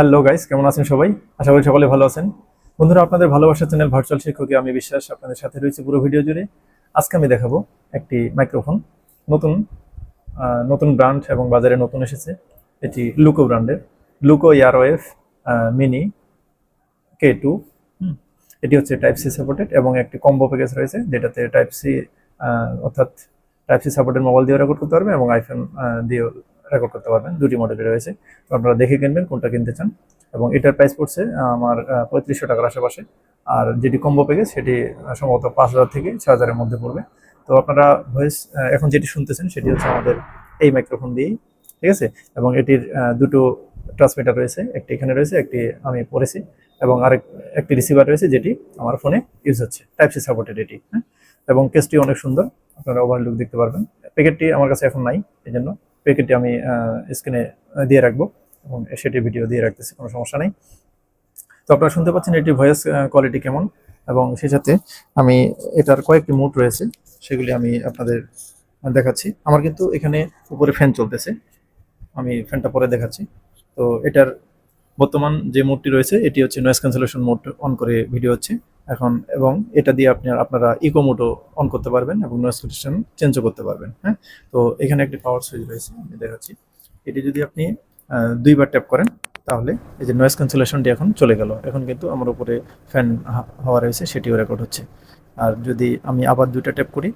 Hello guys কেমন আছেন সবাই? আশা করি সকলে ভালো আছেন। বন্ধুরা, আপনাদের ভালোবাসার চ্যানেল ভার্চুয়াল শিক্ষকে আমি বিশ্বাস, আপনাদের সাথে রয়েছে পুরো ভিডিও জুড়ে। আজকে আমি দেখাবো একটি মাইক্রোফোন নতুন নতুন ব্র্যান্ড এবং বাজারে নতুন এসেছে। এটি লুকো ব্র্যান্ডের লুকো ইয়ারওয়েভ মিনি কে টু এটি হচ্ছে টাইপ সি সাপোর্টেড এবং একটি কম্বো প্যাকেজ রয়েছে, যেটাতে টাইপ সি অর্থাৎ টাইপ সি সাপোর্টেড মোবাইল দিয়ে রেকর্ড করতে পারবে এবং আইফোন দিয়েও রেকর্ড করতে পারবেন। দুটি মডেলে রয়েছে। তো আপনারা দেখে কিনবেন কোনটা কিনতে চান। এবং এটার প্রাইস পড়ছে আমার পঁয়ত্রিশশো টাকার আশেপাশে। আর যেটি কম্বো প্যাকেজ সেটি সম্ভবত পাঁচ হাজার থেকে ছ হাজারের মধ্যে পড়বে। তো আপনারা ভয়েস এখন যেটি শুনতেছেন, সেটি হচ্ছে আমাদের এই মাইক্রোফোন দিয়েই, ঠিক আছে? এবং এটির দুটো ট্রান্সমিটার রয়েছে। একটি এখানে রয়েছে, একটি আমি পড়েছি। এবং আরেক, একটি রিসিভার রয়েছে, যেটি আমার ফোনে ইউজ হচ্ছে। টাইপ সি সাপোর্টেড এটি হ্যাঁ? এবং কেসটি অনেক সুন্দর। আপনারা ওভারলুক দেখতে পারবেন। প্যাকেটটি আমার কাছে এখন নাই এই জন্য প্যাকেটটি আমি স্ক্রিনে দিয়ে রাখব এবং সেটি ভিডিও দিয়ে রাখতেছি, কোনো সমস্যা নেই। তো আপনারা শুনতে পাচ্ছেন এটির ভয়েস কোয়ালিটি কেমন এবং সেই সাথে আমি এটার কয়েকটি মুড রয়েছে, সেগুলি আমি আপনাদের দেখাচ্ছি। আমার কিন্তু এখানে উপরে ফ্যান চলতেছে, আমি ফ্যানটা পরে দেখাচ্ছি। তো এটার বর্তমান যে মোডটি রয়েছে, এটি হচ্ছে নয়েস ক্যান্সেলেশন মোড অন করে ভিডিও হচ্ছে। এখন, এবং এটা দিয়ে আপনি আপনারা ইকো মোডও অন করতে পারবেন এবং নয়েজ ক্যান্সেলেশন চেঞ্জও করতে পারবেন হ্যাঁ? তো এখানে একটি পাওয়ার সুইচ রয়েছে, আমি দেখাচ্ছি। এটি যদি আপনি দুইবার ট্যাপ করেন, তাহলে এই যে নয়েস ক্যান্সেলেশনটি এখন চলে গেল। এখন কিন্তু আমার উপরে ফ্যান হাওয়া রয়েছে, সেটিও রেকর্ড হচ্ছে। আর যদি আমি আবার দুইটা ট্যাপ করি,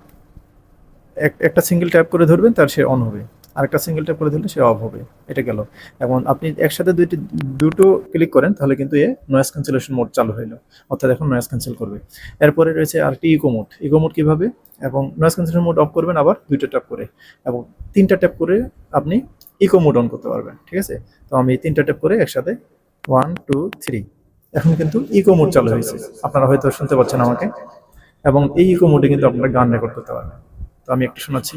এক- একটা সিঙ্গেল ট্যাপ করে ধরবেন, তার সে অন হবে। আরেকটা সিঙ্গেল ট্যাপ করে দিলে সে অফ হবে, এটা গেল। এখন আপনি একসাথে দুইটি, দুটো ক্লিক করেন, তাহলে কিন্তু এ নয়েস ক্যান্সেলেশন মোড চালু হইল। অর্থাৎ এখন নয়েস ক্যান্সেল করবে। এরপরে রয়েছে আরেকটি ইকো মোড ইকো মোড কীভাবে? এবং নয়েস ক্যান্সেলেশন মোড অফ করবেন আবার দুইটা ট্যাপ করে। এবং তিনটা ট্যাপ করে আপনি ইকো মোড অন করতে পারবেন, ঠিক আছে? তো আমি তিনটা ট্যাপ করে একসাথে ওয়ান টু থ্রি এখন কিন্তু ইকো মোড চালু হয়েছে। আপনারা হয়তো শুনতে পাচ্ছেন আমাকে। এবং এই ইকো মোডে কিন্তু আপনারা গান রেকর্ড করতে পারবেন। তো আমি একটু শোনাচ্ছি।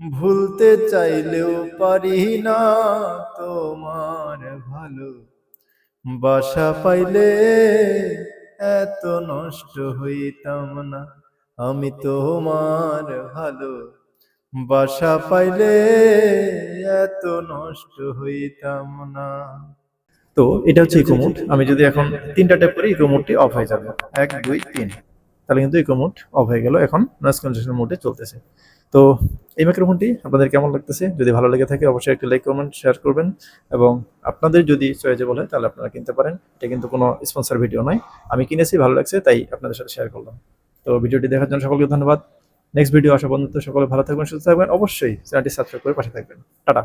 ভুলতে চাইলেও পারি না তোমার ভালো। বাসা পাইলে এত নষ্ট হইতাম না, আমি তোমার ভালো। বাসা পাইলে এত নষ্ট হইতাম না। তো এটা হচ্ছে ইকো মোড আমি যদি এখন তিনটা ট্যাপ করি ইকো অফ হয়ে যাবে। এক, দুই, তিন। তাহলে কিন্তু ইকো মোড অফ হয়ে গেল। এখন নয়েজ কন্ডিশন মোডে চলতেছে। তো এই মাইক্রোফোনটি আপনাদের কেমন লাগতেছে? যদি ভালো লেগে থাকে, অবশ্যই একটি লাইক কমেন্ট শেয়ার করবেন। এবং আপনাদের যদি চয়েজেবল হয় তাহলে আপনারা কিনতে পারেন। এটা কিন্তু কোনো স্পন্সর ভিডিও নয়। আমি কিনেছি, ভালো লাগছে, তাই আপনাদের সাথে শেয়ার করলাম। তো ভিডিওটি দেখার জন্য সকলকে ধন্যবাদ। নেক্সট ভিডিও আসা পর্যন্ত সকলে ভালো থাকবেন, সুস্থ থাকবেন। অবশ্যই চ্যানেলটি সাবস্ক্রাইব করে পাশে থাকবেন। টাটা।